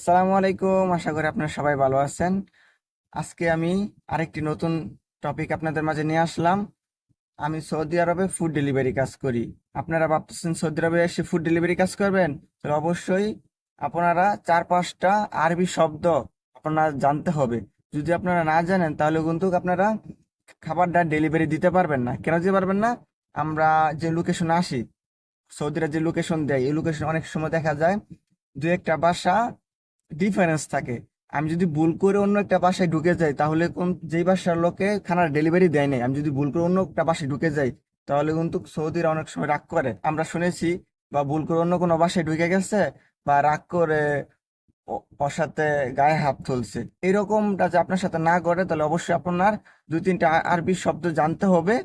আসসালামু আলাইকুম। আশা করি আপনারা সবাই ভালো আছেন। আজকে আমি আরেকটি নতুন টপিক আপনাদের মাঝে নিয়ে আসলাম। আমি সৌদি আরবে ফুড ডেলিভারি কাজ করি। আপনারা ভাবতেছেন, সৌদি আরবে এসে ফুড ডেলিভারি কাজ করবেন? তাহলে অবশ্যই আপনারা চার পাঁচটা আরবি শব্দ আপনারা জানতে হবে। যদি আপনারা না জানেন, তাহলে কিন্তু আপনারা খাবারটা ডেলিভারি দিতে পারবেন না। কেন দিতে পারবেন না? আমরা যে লোকেশনে আসি, সৌদিরা যে লোকেশন দেয়, এই লোকেশন অনেক সময় দেখা যায়, দু একটা ভাষা ডিফারেন্স থাকে। আমি যদি ভুল করে অন্য একটা বাসায় ঢুকে যাই, তাহলে কোন যেই বাসার লোকে খানার ডেলিভারি দেয় নাই, আমি যদি ভুল করে অন্য একটা বাসায় ঢুকে যাই, তাহলে কিন্তু সৌদিরা অনেক সময় রাগ করে। আমরা শুনেছি, বা ভুল করে অন্য কোনো বাসায় ঢুকে গেছে, বা রাগ করে ও- ওর সাথে গায়ে হাত তুলছে। এরকমটা যে আপনার সাথে না করে তাহলে অবশ্যই আপনার দুই তিনটা আরবি শব্দ জানতে হবে।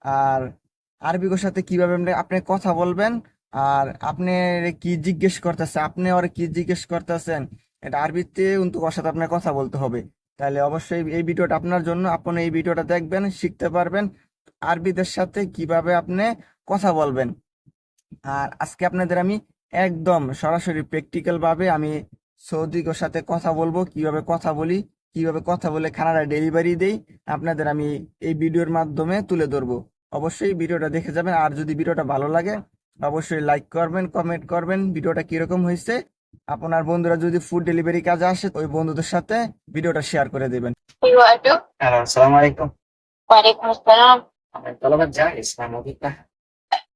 আর আরবির সাথে কীভাবে আপনি- আপনি কথা বলবেন, আর আপনি কি জিজ্ঞেস করতেছে, আপনি ওর কি জিজ্ঞেস করতেছেন এটা আরবিতে কিন্তু ওর সাথে আপনার কথা বলতে হবে। তাহলে অবশ্যই এই ভিডিওটা আপনার জন্য, আপনি এই ভিডিওটা দেখবেন, শিখতে পারবেন আরবিদের সাথে কীভাবে আপনি কথা বলবেন। আর আজকে আপনাদের আমি একদম সরাসরি প্র্যাকটিক্যাল ভাবে আমি সৌদিকর সাথে কথা বলব, কীভাবে কথা বলি, কীভাবে কথা বলে খানাটা ডেলিভারি দেই, আপনাদের আমি এই ভিডিওর মাধ্যমে তুলে ধরবো। অবশ্যই ভিডিওটা দেখে যাবেন, আর যদি ভিডিওটা ভালো লাগে, অবশ্যই লাইক করবেন কমেন্ট করবেন, ভিডিওটা কীরকম হয়েছে আপনার বন্ধুরা যদি ফুড ডেলিভারি কাজে আসে ওই বন্ধুদের সাথে ভিডিওটা শেয়ার করে দেবেন ايوه الو হ্যালো আসসালামু আলাইকুম وعليكم السلام طلبات جائز ما موجود تحت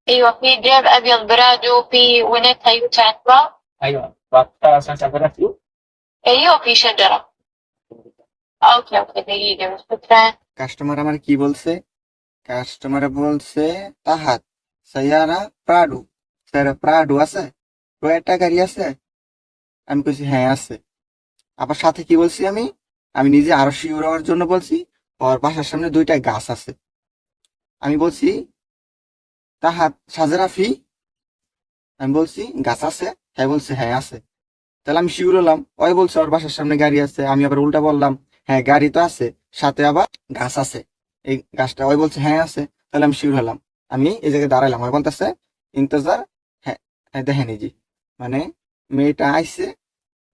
ايوه في جيب ابيض برادو في ونتها يوتا عندها ايوه بقى عشان تعبر فيه ايوه في شجرة اوكي اوكي دقيقة بس فكرة কাস্টমার আমার কি বলছে কাস্টমার বলছে তাহাত সায়ারা প্রাডু স্যার প্রাডু আছে টয়েটা গাড়ি আছে আমি কইছি হ্যাঁ আছে। আবার সাথে কি বলছি আমি? আমি নিজে আরও শিওর হওয়ার জন্য বলছি ওর বাসার সামনে দুইটা গাছ আছে। আমি বলছি তাহাত সাজেরাফি আমি বলছি, গাছ আছে। হ্যাঁ বলছে হ্যাঁ আছে। তাহলে আমি শিওর হলাম। ওই বলছে, ওর বাসার সামনে গাড়ি আছে। আমি আবার উল্টা বললাম হ্যাঁ গাড়ি তো আছে, সাথে আবার গাছ আছে। এই গাছটা, ওই বলছে হ্যাঁ আছে। তাহলে আমি শিওর হলাম। আমি এই জায়গায় দাঁড়াইলাম। ওই বলতেছে, ইন্তজার হ্যাঁ হ্যাঁ দেখেনি মানে মেয়েটা আইছে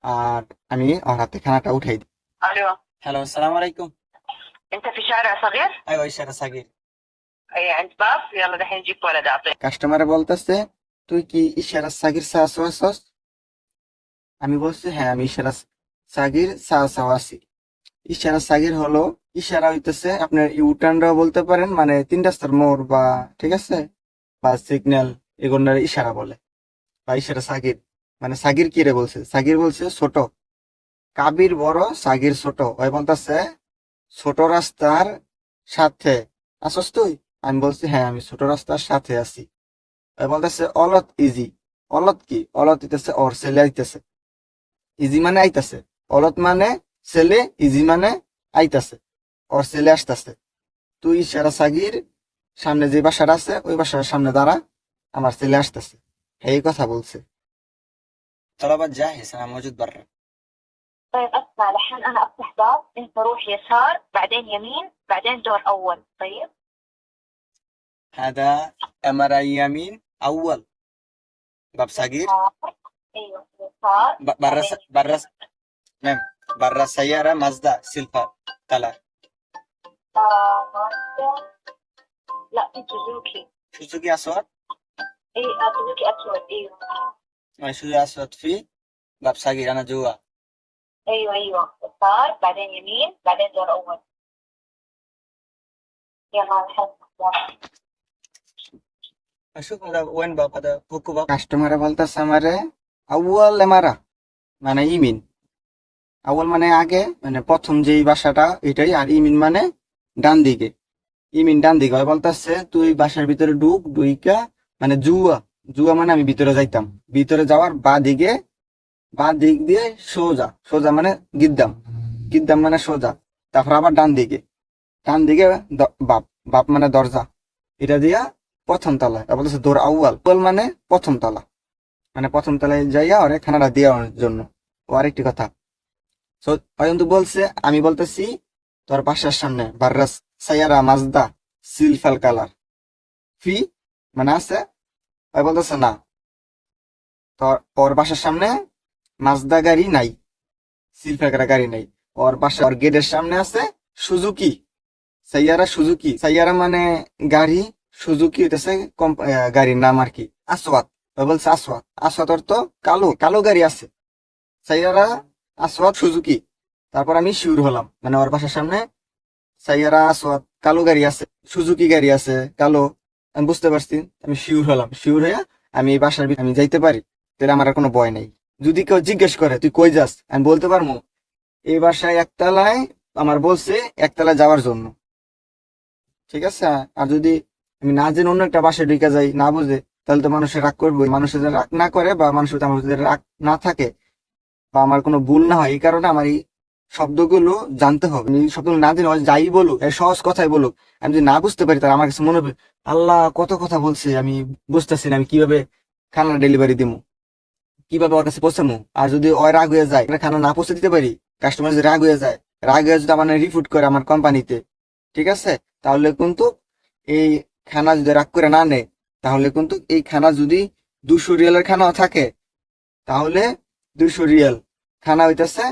আর আমি ওর হাতে খানাটা উঠাই দিই الو হ্যালো আসসালামু আলাইকুম انت في شارع صغير؟ আই ইশারা সাগির اي عند باب يلا دحين جيب ولد اعطيه কাস্টমারে বলতেছে তুই কি ইশারা সাগির সাহস আছস আমি বলছি হ্যাঁ আমি ইশারা সাগির সাহস আছি ইশারা সাগির হলো ইশারা হইতেছে আপনার ইউটার্নরাও বলতে পারেন মানে তিন রাস্তার মোড় বা ঠিক আছে বা সিগন্যাল এগুলোর ইশারা বলে বা ইশারা সাগির মানে সাগির কি রে বলছে? সাগির বলছে ছোট। কাবির বড়, সাগির ছোট। ওই বলতেছে, ছোট রাস্তার সাথে আসস তুই? আমি বলছি হ্যাঁ আমি ছোট রাস্তার সাথে আছি। ওই বলতেছে অলত ইজি। অলত কি? অলত দিতেছে ওর ছেলে আইতেছে। ইজি মানে আইতাছে। অলত মানে ছেলে, ইজি মানে আইতাছে। ওর ছেলে আসতেছে। তুই সেরা সাগির, সামনে যে বাসাটা আছে, ওই বাসার সামনে দাঁড়া, আমার ছেলে আসতেছে। এই কথা বলছে। طلبات جاهز أنا موجود برا. طيب أسمع الحين أنا أفتح باب إنت روح يسار بعدين يمين بعدين دور أول طيب؟ هذا أمر يمين أول. باب صغير. أيوه يسار. ب- برا س- برا س- مام برا سيارة مازدا سيلفر كلر. آه، مازدا. لا في سوزوكي سوزوكي اسود اي آه، سوزوكي اسود أيوه ما سوزوكي اسود في باب صغير انا جوا ايوه ايوه يسار بعدين يمين بعدين دور اول يلا الحين اشوف هذا وين باب هذا بوكو باب কাস্টমারে বলতেছে আমারে আউয়াল এমারা মানে ইমিন আউয়াল মানে আগে মানে প্রথম যেই বাসাটা এটাই আর ইমিন মানে ডান দিকে ইমিন ডান দিকে ওই বলতেছে তুই বাসার ভিতরে ঢুক ঢুইকা মানে জুয়া জুয়া মানে আমি ভিতরে যাইতাম। ভিতরে যাওয়ার বা দিকে বা দিক দিয়ে সোজা সোজা মানে গিদ্দাম। গিদ্দাম মানে সোজা, তারপর আবার ডান দিকে ডান দিকে বাপ বাপ মানে দরজা। এটা দিয়া প্রথম তলায় তারপর দোর আউয়াল। আউয়াল মানে প্রথম তলা। মানে প্রথম তলায় যাইয়া ওরে খানাটা দেওয়ার জন্য। ও আরেকটি কথা। তো অয়ন্তু বলছে, আমি বলতেছি, তোর বাসার সামনে, বার্রাস, সাইয়ারা, মাজদা, সিলফাল কালার। ফি মানে আছে ওই বলতেছে, না, তোর, ওর বাসার সামনে মাজদা গাড়ি নাই সিলফার করা গাড়ি নাই। ওর পাশে ওর গেটের সামনে আছে সুজুকি সাইয়ারা সুজুকি সাইয়ারা মানে গাড়ি সুজুকি হইতেছে গাড়ির নাম আর কি আসওয়াত বলছে আসওয়াত আসওয়াত অর্থ কালো কালো গাড়ি আছে। সাইয়ারা আসওয়াত সুজুকি তারপর আমি শিউর হলাম মানে ওর বাসার সামনে সাইয়ারা আসওয়াত কালো গাড়ি আছে সুজুকি গাড়ি আছে, কালো। আমি বুঝতে পারছি, আমি শিউর হলাম। শিউর হয়ে আমি এই বাসার আমি যাইতে পারি, তাহলে আমার আর কোনো ভয় নাই। যদি কেউ জিজ্ঞেস করে, তুই কই যাস? আমি বলতে পারব, এই বাসায় একতলায় আমার বলছে একতলায় যাওয়ার জন্য। ঠিক আছে? আর যদি আমি না জেনে অন্য একটা বাসায় ঢুকে যাই, না বুঝে, তাহলে তো মানুষের রাগ করবে। মানুষের রাগ না করে বা মানুষের আমার যদি রাগ না থাকে বা আমার কোনো ভুল না হয়, এই কারণে আমার এই শব্দগুলো জানতে হবে। শব্দগুলো না জেনে যাই বলুক সহজ কথাই বলুক। আমি যদি না বুঝতে পারি, তাহলে আমার কাছে মনে হবে, আল্লাহ কত কথা বলছে, আমি বুঝতেছি না, আমি কীভাবে খানা ডেলিভারি দিব কীভাবে ওর কাছে পৌঁছামো? আর যদি ওই রাগ হয়ে যায় খানা না পৌঁছে দিতে পারি কাস্টমার যদি রাগ হয়ে যায়, রাগ হয়ে যদি আমার রিফুট করে আমার কোম্পানিতে ঠিক আছে? তাহলে কিন্তু এই খানা যদি রাগ করে না নেয়, তাহলে কিন্তু এই খানা যদি দুশো রিয়ালের খানাও থাকে, তাহলে দুশো রিয়াল। খানা হইতেছে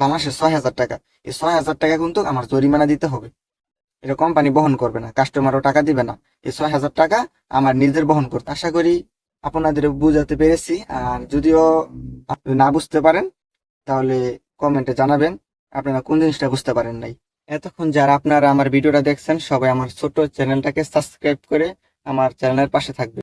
বাংলাদেশে ছয় হাজার টাকা। এই ছয় হাজার টাকা কিন্তু আমার জরিমানা দিতে হবে। এটা কোম্পানি বহন করবে না কাস্টমারও টাকা দিবে না। এই ছয় হাজার টাকা আমার নিজের বহন করতে। আশা করি আপনাদের বুঝাতে পেরেছি। আর যদিও আপনি না বুঝতে পারেন, তাহলে কমেন্টে জানাবেন। আপনারা কোন জিনিসটা বুঝতে পারেন নাই? এতক্ষণ যারা আপনারা আমার ভিডিওটা দেখছেন, সবাই আমার ছোট চ্যানেলটাকে সাবস্ক্রাইব করে আমার চ্যানেলের পাশে থাকবে